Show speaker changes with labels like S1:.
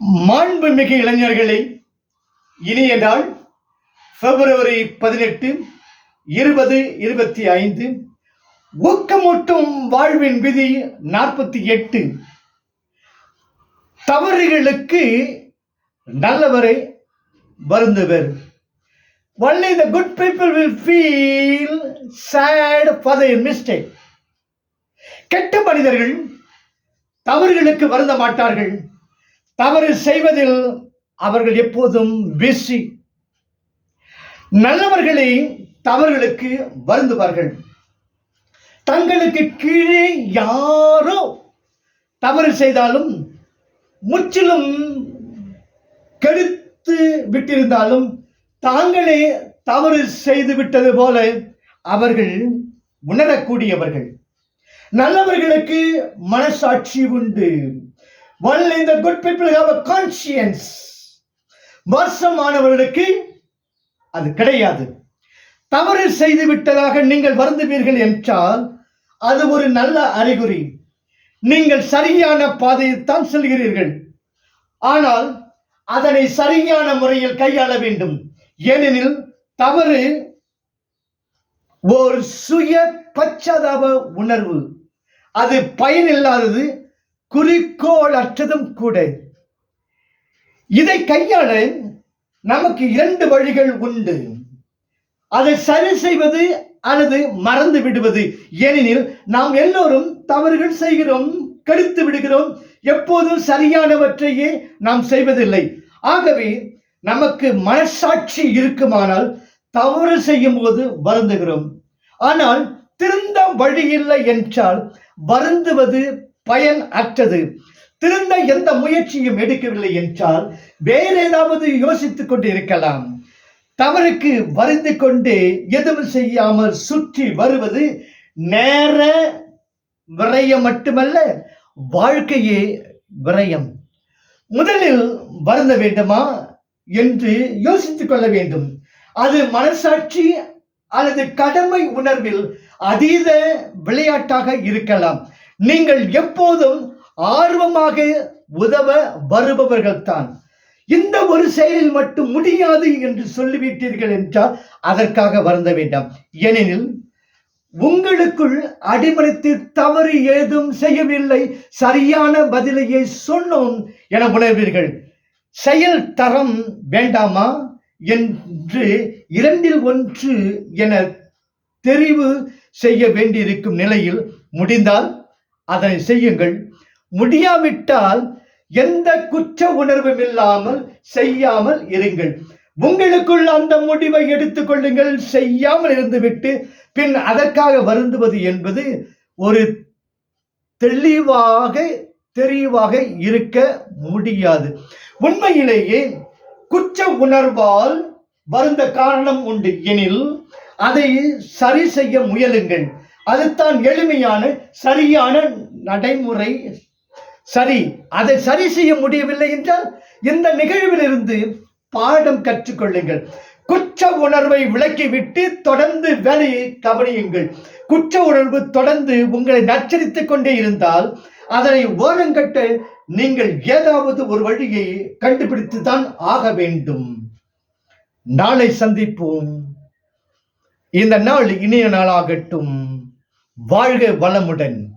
S1: மாண்புமிகு இளைஞர்களே இனிய நாள் பிப்ரவரி பதினெட்டு இருபது இருபத்தி ஐந்து ஊக்கமூட்டும் வாழ்வின் விதி நாற்பத்தி எட்டு. தவறுகளுக்கு நல்லவரை வருந்துவர். Only the good people will feel sad for the mistake கெட்ட மனிதர்கள் தவறுகளுக்கு வருந்த மாட்டார்கள். தவறு செய்வதில் அவர்கள் எப்போதும் பிஸி நல்லவர்களை தவறுகளுக்கு வருந்துவார்கள். தங்களுக்கு கீழே யாரோ தவறு செய்தாலும் முற்றிலும் கெடுத்து விட்டிருந்தாலும் தாங்களே தவறு செய்து விட்டது போல அவர்கள் உணரக்கூடியவர்கள். நல்லவர்களுக்கு மனசாட்சி உண்டு. Only the good people have a conscience. மோசமானவர்களுக்கு அது கிடையாது. தவறு செய்து விட்டதாக நீங்கள் வருந்துவீர்கள் என்றால் அது ஒரு நல்ல அறிகுறி. நீங்கள் சரியான பாதையில் தான் செல்கிறீர்கள். ஆனால் அதனை சரியான முறையில் கையாள வேண்டும். ஏனெனில் தவறு ஒரு சுய பச்சாதாப உணர்வு. அது பயனில்லாதது குறிக்கோளற்றதும் கூட. இதை கையாள நமக்கு இரண்டு வழிகள் உண்டு. அதை சரி செய்வது அல்லது மறந்து விடுவது. ஏனெனில் நாம் எல்லோரும் தவறுகள் செய்கிறோம் கெடுத்து விடுகிறோம். எப்போதும் சரியானவற்றையே நாம் செய்வதில்லை. ஆகவே நமக்கு மனசாட்சி இருக்குமானால் தவறு செய்யும் போது வருந்துகிறோம். ஆனால் திருந்த வழி இல்லை என்றால் வருந்துவது பயன் அற்றது திருந்த எந்த முயற்சியும் எடுக்கவில்லை என்றால் வேற ஏதாவது யோசித்துக் கொண்டு இருக்கலாம் தவறுக்கு வருந்து கொண்டு எதுவும் செய்யாமல் சுற்றி வருவது நேர விரயம் மட்டுமல்ல வாழ்க்கையே விரயம். முதலில் வருந்த வேண்டுமா என்று யோசித்துக் கொள்ள வேண்டும். அது மனசாட்சி அல்லது கடமை உணர்வில் அதீத விளையாட்டாக இருக்கலாம். நீங்கள் எப்போதும் ஆர்வமாக உதவ வருபவர்கள்தான். இந்த ஒரு செயலில் மட்டும் முடியாது என்று சொல்லிவிட்டீர்கள் என்றால் அதற்காக வருந்த வேண்டாம். ஏனெனில் உங்களுக்குள் அடிமனித்து தவறு ஏதும் செய்யவில்லை. சரியான பதிலையே சொன்னோம் என உணர்வீர்கள். செயல் தரம் வேண்டாமா என்று இரண்டில் ஒன்று என தெரிவு செய்ய வேண்டியிருக்கும் நிலையில் முடிந்தால் அதனை செய்யுங்கள். முடியாவிட்டால் எந்த குற்ற உணர்வும் இல்லாமல் செய்யாமல் இருங்கள். உங்களுக்குள் அந்த முடிவை எடுத்துக்கொள்ளுங்கள் செய்யாமல் இருந்துவிட்டு பின் அதற்காக வருந்துவது என்பது ஒரு தெளிவாக தெளிவாக இருக்க முடியாது. உண்மையிலேயே குற்ற உணர்வால் வருந்த காரணம் உண்டு. எனில் அதை சரி செய்ய முயலுங்கள். அதுதான் எளிமையான சரியான நடைமுறை. சரி அதை சரி செய்ய முடியவில்லை என்றால் இந்த நிகழ்விலிருந்து பாடம் கற்றுக்கொள்ளுங்கள். குற்ற உணர்வை விலக்கிவிட்டு தொடர்ந்து வேலையை கவனியுங்கள். குற்ற உணர்வு தொடர்ந்து உங்களை நச்சரித்துக் கொண்டே இருந்தால் அதனை ஓரங்கட்ட நீங்கள் ஏதாவது ஒரு வழியை கண்டுபிடித்து தான் ஆக வேண்டும். நாளை சந்திப்போம். இந்த நாள் இனிய நாளாகட்டும். வாழ்க வளமுடன்.